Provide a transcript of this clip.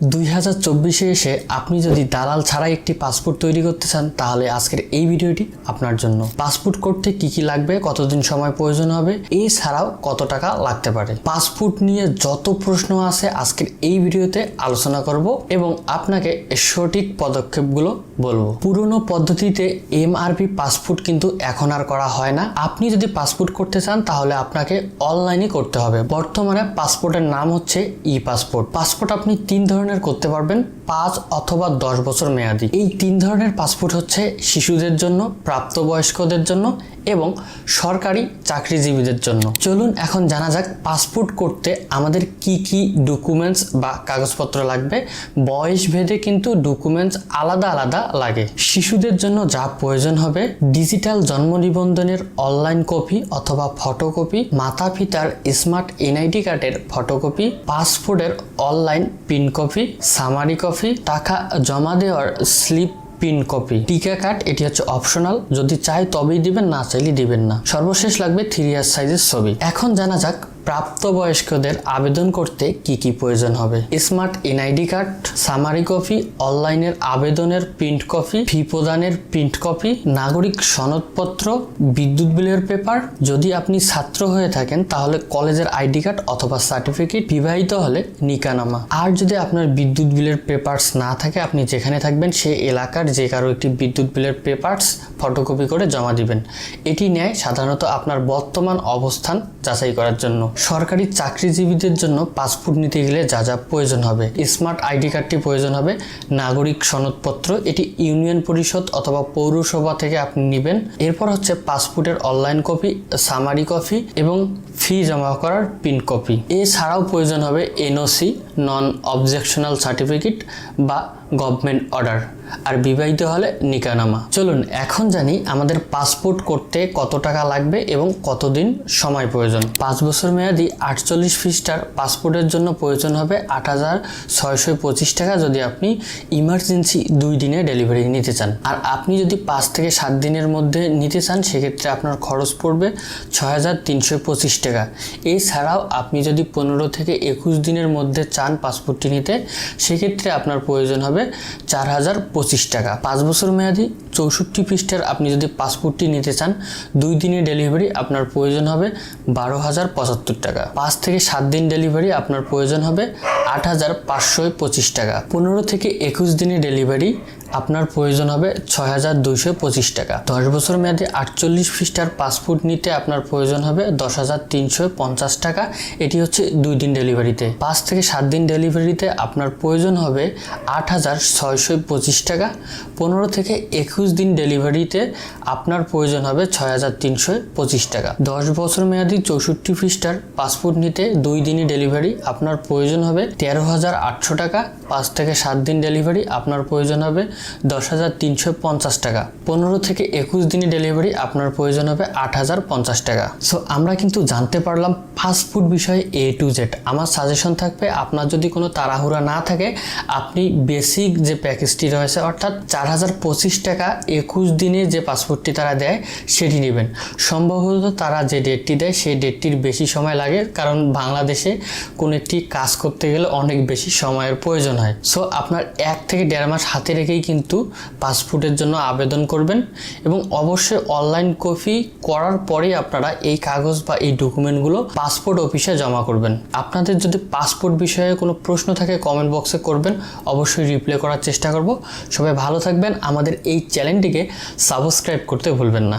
দুই হাজার চব্বিশে এসে আপনি যদি দালাল ছাড়াই একটি পাসপোর্ট তৈরি করতে চান, তাহলে আজকের এই ভিডিওটি আপনার জন্য। পাসপোর্ট করতে কি কি লাগবে, কতদিন সময় প্রয়োজন হবে, এছাড়াও কত টাকা লাগতে পারে? পাসপোর্ট নিয়ে যত প্রশ্ন আছে, আজকের এই ভিডিওতে আলোচনা করব এবং আপনাকে সঠিক পদক্ষেপগুলো বলব। পুরনো পদ্ধতিতে এমআরপি পাসপোর্ট কিন্তু এখন আর করা হয় না। আপনি যদি পাসপোর্ট করতে চান, তাহলে আপনাকে অনলাইনে করতে হবে। বর্তমানে পাসপোর্টের নাম হচ্ছে ই পাসপোর্ট পাসপোর্ট আপনি তিন ধরনের করতে পারবেন পাঁচ অথবা দশ বছর মেয়াদি। এই তিন ধরনের পাসপোর্ট হচ্ছে শিশুদের জন্য, প্রাপ্তবয়স্কদের জন্য এবং সরকারি চাকরিজীবীদের জন্য। চলুন এখন জানা যাক পাসপোর্ট করতে আমাদের কি কি ডকুমেন্টস বা কাগজপত্র লাগবে। বয়স ভেদে কিন্তু ডকুমেন্টস আলাদা আলাদা লাগে। শিশুদের জন্য যা প্রয়োজন হবে ডিজিটাল জন্ম নিবন্ধনের অনলাইন কপি অথবা ফটোকপি মাতা পিতার স্মার্ট এনআইডি কার্ডের ফটোকপি পাসপোর্টের online pin copy summary copy টাকা জমা দেওয়ার স্লিপ পিন কপি। টিকা কার্ড, এটি হচ্ছে অপশনাল। যদি চাই তবেই দিবেন, না চাইলে দিবেন না। সর্বশেষ লাগবে থ্রি ইয়ার সাইজের ছবি। এখন জানা যাক প্রাপ্তবয়স্কদের আবেদন করতে কি কি প্রয়োজন হবে? Smart NID card, summary copy, অনলাইনের আবেদনের প্রিন্ট কপি, ফি প্রদানের প্রিন্ট কপি, নাগরিক সনদপত্র, বিদ্যুৎ বিলের পেপার। যদি আপনি ছাত্র হয়ে থাকেন, তাহলে কলেজের আইডি কার্ড অথবা সার্টিফিকেট বিবাহিত হলে নিকানামা। আর যদি আপনার বিদ্যুৎ বিলের পেপারস না থাকে, আপনি যেখানে থাকবেন, সে এলাকার যে কারও একটি বিদ্যুৎ বিলের পেপারস ফটোকপি করে জমা দিবেন। এটি নেয় সাধারণত আপনার বর্তমান অবস্থান যাচাই করার জন্য। সরকারি চাকরিজীবীদের জন্য পাসপোর্ট নিতে গেলে যা যা প্রয়োজন হবে। স্মার্ট আইডি কার্ডটি প্রয়োজন হবে, নাগরিক সনদপত্র, এটি ইউনিয়ন পরিষদ অথবা পৌরসভা থেকে আপনি নেবেন। এরপর হচ্ছে পাসপোর্টের অনলাইন কপি, সামারি কপি এবং ফি জমা করার পিন কপি। এছাড়াও প্রয়োজন হবে এনওসি নন অবজেকশনাল সার্টিফিকেট বা গভর্নমেন্ট অর্ডার। আর বিবাহিত হলে নিকানামা। চলুন, এখন জানি আমাদের পাসপোর্ট করতে কত টাকা লাগবে এবং কতদিন সময় প্রয়োজন। পাঁচ বছর মেয়াদি আটচল্লিশ ফিস্টার পাসপোর্টের জন্য প্রয়োজন হবে আট হাজার ছয়শো পঁচিশ টাকা যদি আপনি ইমার্জেন্সি দুই দিনে ডেলিভারি নিতে চান। আর আপনি যদি পাঁচ থেকে সাত দিনের মধ্যে নিতে চান, সেক্ষেত্রে আপনার খরচ পড়বে ছয় হাজার তিনশো পঁচিশ টাকা। এছাড়াও আপনি যদি পনেরো থেকে একুশ দিনের মধ্যে চান পাসপোর্টটি নিতে, সেক্ষেত্রে আপনার প্রয়োজন হবে চার হাজার পঁচিশ টাকা। পাঁচ বছর মেয়াদি চৌষট্টি পৃষ্ঠার আপনি যদি পাসপোর্টটি নিতে চান, দুই দিনের ডেলিভারি আপনার প্রয়োজন হবে বারো হাজার পঁচাত্তর টাকা। পাঁচ থেকে সাত দিন ডেলিভারি আপনার প্রয়োজন হবে আট হাজার পাঁচশো পঁচিশ টাকা। পনেরো থেকে একুশ দিনের ডেলিভারি আপনার প্রয়োজন হবে ছয় হাজার দুইশো পঁচিশ টাকা। দশ বছর মেয়াদে আটচল্লিশ পৃষ্ঠার পাসপোর্ট নিতে আপনার প্রয়োজন হবে দশ হাজার তিনশো পঞ্চাশ টাকা। এটি হচ্ছে দুই দিন ডেলিভারিতে। পাঁচ থেকে সাত দিন ডেলিভারিতে আপনার প্রয়োজন হবে আট হাজার ছয়শো পঁচিশ টাকা। পনেরো থেকে একুশ দিন ডেলিভারিতে আপনার প্রয়োজন হবে ছয় হাজার তিনশো পঁচিশ টাকা। দশ বছর মেয়াদি চৌষট্টি পৃষ্ঠার পাসপোর্ট নিতে দুই দিনই ডেলিভারি আপনার প্রয়োজন হবে তেরো হাজার আটশো টাকা। পাঁচ থেকে সাত দিন ডেলিভারি আপনার প্রয়োজন হবে দশ হাজার তিনশো পঞ্চাশ টাকা। পনেরো থেকে একুশ দিনে ডেলিভারি আপনার প্রয়োজন হবে আট হাজার পঞ্চাশ টাকা। সো আমরা কিন্তু জানতে পারলাম ফাস্ট ফুড বিষয়ে এ টু জেড আমার সাজেশন থাকবে, আপনার যদি কোনো তাড়াহুড়া না থাকে, আপনি বেসিক যে প্যাকেজটি রয়েছে, অর্থাৎ চার হাজার পঁচিশ টাকা একুশ দিনে যে পাসপোর্টটি তারা দেয়, সেটি নেবেন। সম্ভবত তারা যে ডেটটি দেয়, সেই ডেটটির বেশি সময় লাগে, কারণ বাংলাদেশে কোনো একটি কাজ করতে গেলে অনেক বেশি সময়ের প্রয়োজন হয়। সো আপনার এক থেকে দেড় মাস হাতে রেখেই কিন্তু পাসপোর্টের জন্য আবেদন করবেন এবং অবশ্যই অনলাইন কপি করার পরেই আপনারা এই কাগজ বা এই ডকুমেন্টগুলো পাসপোর্ট অফিসে জমা করবেন। আপনাদের যদি পাসপোর্ট বিষয়ে কোনো প্রশ্ন থাকে কমেন্ট বক্সে করবেন। অবশ্যই রিপ্লাই করার চেষ্টা করব। সবাই ভালো থাকবেন। আমাদের এই চ্যানেলটিকে সাবস্ক্রাইব করতে ভুলবেন না।